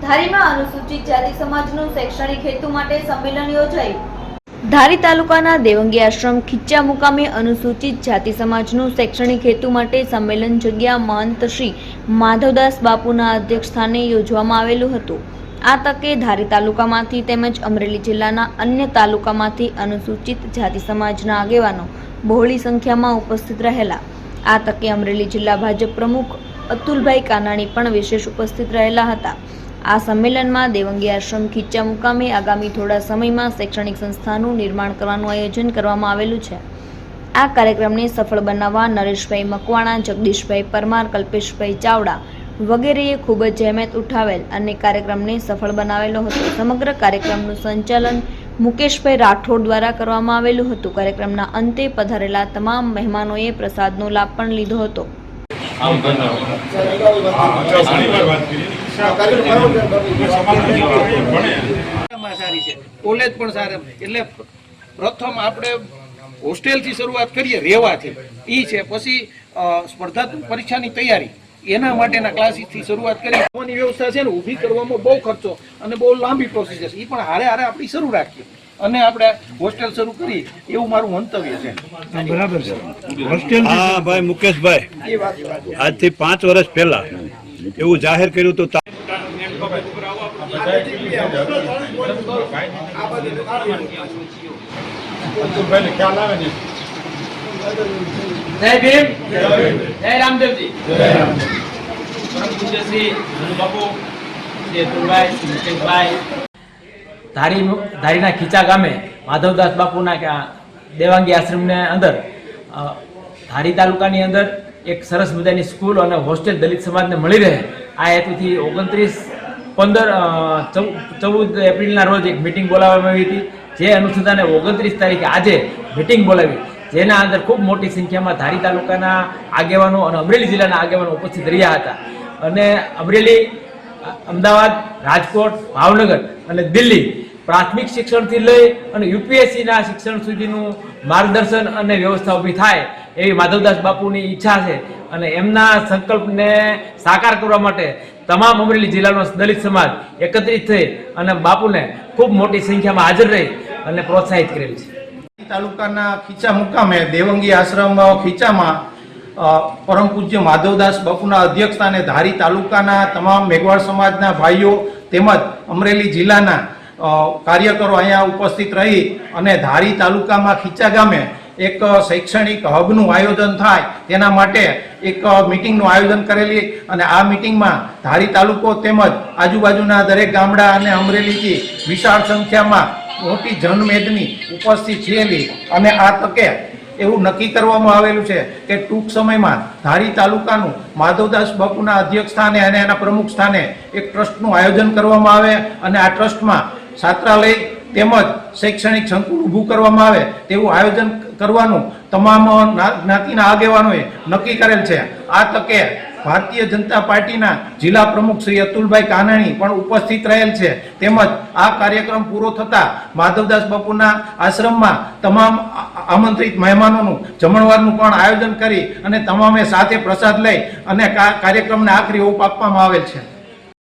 ધારીમાં અનુસૂચિત જાતિ સમાજનું શૈક્ષણિક હેતુ માટે સંમેલન યોજાયું. ધારી તાલુકાના દેવંગી આશ્રમ ખીચ્ચા મુકામે અનુસૂચિત જાતિ સમાજનું શૈક્ષણિક હેતુ માટે સંમેલન જગ્યા મહંત શ્રી માધવદાસ બાપુના અધ્યક્ષસ્થાને યોજવામાં આવેલું હતું. આ તકે ધારી તાલુકામાંથી તેમજ અમરેલી જિલ્લાના અન્ય તાલુકામાંથી અનુસૂચિત જાતિ સમાજના આગેવાનો બહોળી સંખ્યામાં ઉપસ્થિત રહેલા. આ તકે અમરેલી જિલ્લા ભાજપ પ્રમુખ અતુલભાઈ કાનાણી પણ વિશેષ ઉપસ્થિત રહેલા હતા. આ સંમેલનમાં દેવંગી આશ્રમ ખીચ્ચા મુકામે આગામી થોડા સમયમાં શૈક્ષણિક સંસ્થાનું નિર્માણ કરવાનું આયોજન કરવામાં આવેલું છે. આ કાર્યક્રમને સફળ બનાવવા નરેશભાઈ મકવાણા, જગદીશભાઈ પરમાર, કલ્પેશભાઈ ચાવડા વગેરેએ ખૂબ જ જહેમત ઉઠાવેલ અને કાર્યક્રમને સફળ બનાવેલો હતો. સમગ્ર કાર્યક્રમનું સંચાલન મુકેશભાઈ રાઠોડ દ્વારા કરવામાં આવેલું હતું. કાર્યક્રમના અંતે પધારેલા તમામ મહેમાનોએ પ્રસાદનો લાભ પણ લીધો હતો. સારી છે. કોલેજ પણ સારા એટલે પ્રથમ આપણે હોસ્ટેલથી શરૂઆત કરીએ રહેવાથી. એ છે. પછી સ્પર્ધાત્મક પરીક્ષાની તૈયારી. એના માટેના ક્લાસીસથી શરૂઆત કરી. આવવાની વ્યવસ્થા છે ને ઊભી કરવામાં બહુ ખર્ચો અને બહુ લાંબી પ્રોસેસ છે એ પણ હારે હારે આપણી શરૂ રાખીએ. અને આપણે હોસ્ટેલ શરૂ કરી એવું મારું મંતવ્ય છે. બરાબર છે. હોસ્ટેલ હા ભાઈ મુકેશભાઈ. આજથી પાંચ વર્ષ પહેલા એવું જાહેર કર્યું તા- જય ભીમ. જય રામદેવજી. ધારીના ખીચા ગામે માધવદાસ બાપુના દેવાંગી આશ્રમને અંદર ધારી તાલુકાની અંદર એક સરસ મજાની સ્કૂલ અને હોસ્ટેલ દલિત સમાજને મળી રહે. આ હેતુથી ઓગણત્રીસ પંદર ચૌદ એપ્રિલના રોજ એક મિટિંગ બોલાવવામાં આવી હતી. જે અનુસંધાને ઓગણત્રીસ તારીખે આજે મિટિંગ બોલાવી. જેના અંદર ખૂબ મોટી સંખ્યામાં ધારી તાલુકાના આગેવાનો અને અમરેલી જિલ્લાના આગેવાનો ઉપસ્થિત રહ્યા હતા. અને અમરેલી અમદાવાદ, રાજકોટ, ભાવનગર અને દિલ્હી પ્રાથમિક શિક્ષણથી લઈ અને યુપીએસસીના શિક્ષણ સુધીનું માર્ગદર્શન અને વ્યવસ્થા ઊભી થાય એવી માધવદાસ બાપુની ઈચ્છા છે. અને એમના સંકલ્પને સાકાર કરવા માટે તમામ અમરેલી જિલ્લાનો દલિત સમાજ એકત્રિત થઈ અને બાપુને ખૂબ મોટી સંખ્યામાં હાજર રહી અને પ્રોત્સાહિત કરેલ છે. તાલુકાના ખીચા મુકામે દેવંગી આશ્રમ ખીચામાં પરમ પૂજ્ય માધવદાસ બાપુના અધ્યક્ષસ્થાને ધારી તાલુકાના તમામ મેઘવાળ સમાજના ભાઈઓ તેમજ અમરેલી જિલ્લાના કાર્યકરો અહીંયા ઉપસ્થિત રહી અને ધારી તાલુકામાં ખીચા ગામે એક શૈક્ષણિક હબનું આયોજન થાય તેના માટે એક મિટિંગનું આયોજન કરેલી અને આ મિટિંગમાં ધારી તાલુકો તેમજ આજુબાજુના દરેક ગામડા અને અમરેલીથી વિશાળ સંખ્યામાં મોટી જનમેદની ઉપસ્થિત થયેલી અને આ તકે એવું નક્કી કરવામાં આવેલું છે કે ટૂંક સમયમાં ધારી તાલુકાનું માધવદાસ બાપુના અધ્યક્ષ સ્થાને અને એના પ્રમુખ સ્થાને એક ટ્રસ્ટનું આયોજન કરવામાં આવે અને આ ટ્રસ્ટમાં છાત્રાલય તેમજ શૈક્ષણિક સંકુલ ઊભું કરવામાં આવે તેવું આયોજન કરવાનું તમામ જ્ઞાતિના આગેવાનોએ નક્કી કરેલ છે. આ તકે ભારતીય જનતા પાર્ટીના જિલ્લા પ્રમુખ શ્રી અતુલભાઈ કાનાણી પણ ઉપસ્થિત રહેલ છે. તેમજ આ કાર્યક્રમ પૂરો થતાં માધવદાસ બાપુના આશ્રમમાં તમામ આમંત્રિત મહેમાનોનું જમણવારનું પણ આયોજન કરી અને તમામે સાથે પ્રસાદ લઈ અને કાર્યક્રમને આખરી ઓપ આપવામાં આવેલ છે.